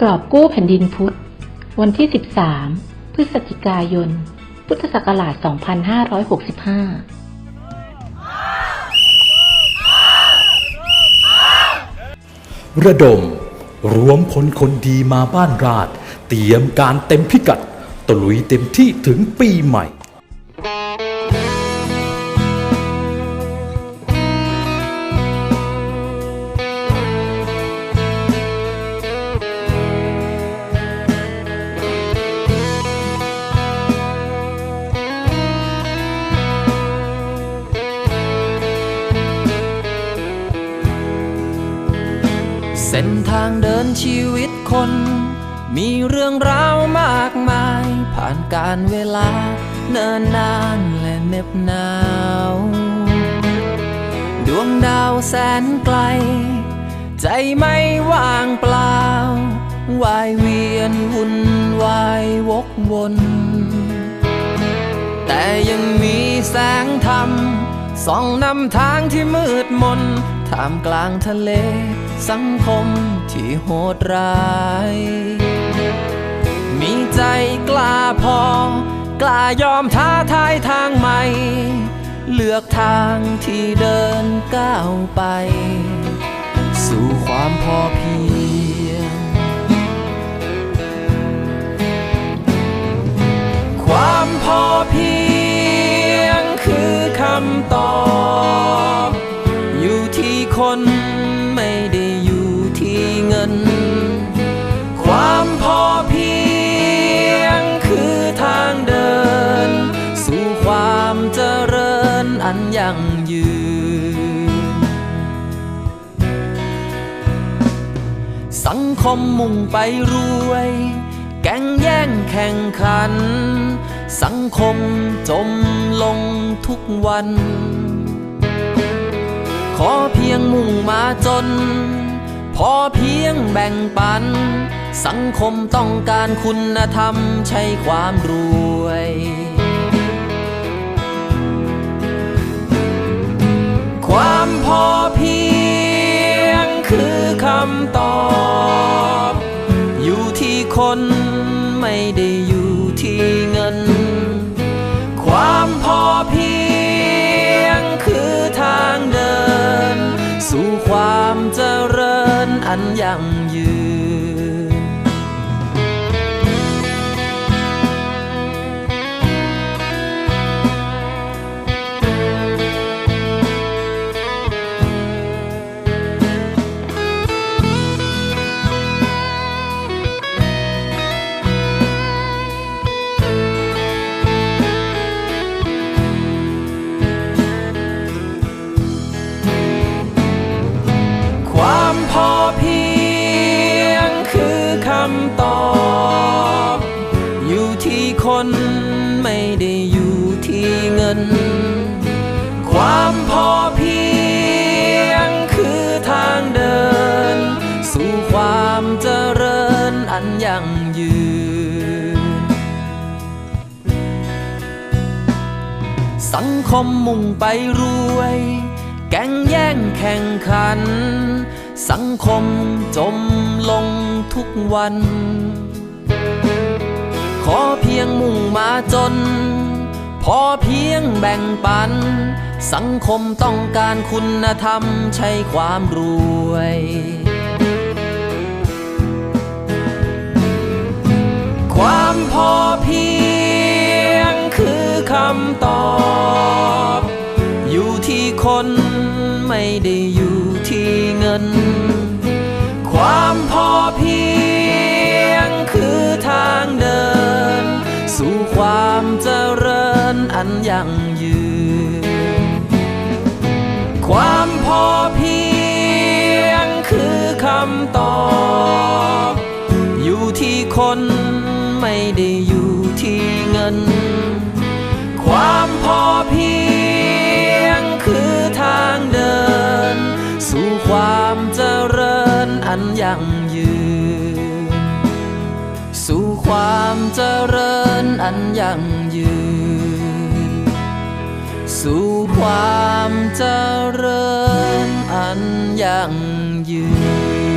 กรอบกู้แผ่นดินพุทธ วันที่ 13 พฤศจิกายน พุทธศักราช 2565ระดม รวมพลคนดีมาบ้านราช เตรียมการเต็มพิกัด ตลุยเต็มที่ถึงปีใหม่ เส้นทางเดินชีวิตคน มีเรื่องราวมากมาย ผ่านการเวลา เนินนานและเหน็บหนาว ดวงดาวแสนไกล ใจไม่ว่างเปล่าวายเวียนวุ่นวายวกวน แต่ยังมีแสงธรรมส่องนำทางที่มืดมนท่ามกลางทะเล สังคมที่โหดร้าย มีใจกล้าพอ กล้ายอมท้าทายทางใหม่ เลือกทางที่เดินก้าวไป สู่ความพอเพียง ความพอเพียงคือคำตอบ อันยั่งยืน สังคมมุ่งไปรวย แก่งแย่งแข่งขัน สังคมจมลงทุกวัน ขอเพียงมุ่งมาจน พอเพียงแบ่งปัน สังคมต้องการคุณธรรมใช่ความรวยำตอบ อยู่ที่คนไม่ได้อยู่ที่เงิน ความพอเพียงคือทางเดิน สู่ความเจริญอันยั่งยืน คนไม่ได้อยู่ที่เงิน ความพอเพียงคือทางเดิน สู่ความเจริญอันยั่งยืน สังคมมุ่งไปรวย แก่งแย่งแข่งขัน สังคมจมลงทุกวัน ขอเพียงมุ่งมาจน พอเพียงแบ่งปัน สังคมต้องการคุณธรรมใช่ความรวยความพอเพียงคือคำตอบ อยู่ที่คนไม่ได้อยู่ันยั่งยืน ความพอเพียงคือคำตอบอยู่ที่คนไม่ได้อยู่ที่เงิน ความพอเพียงคือทางเดิน สู่ความเจริญอันยั่งยืน สู่ความเจริญอันยั่งยืน สู่ความเจริญอันยั่งยืน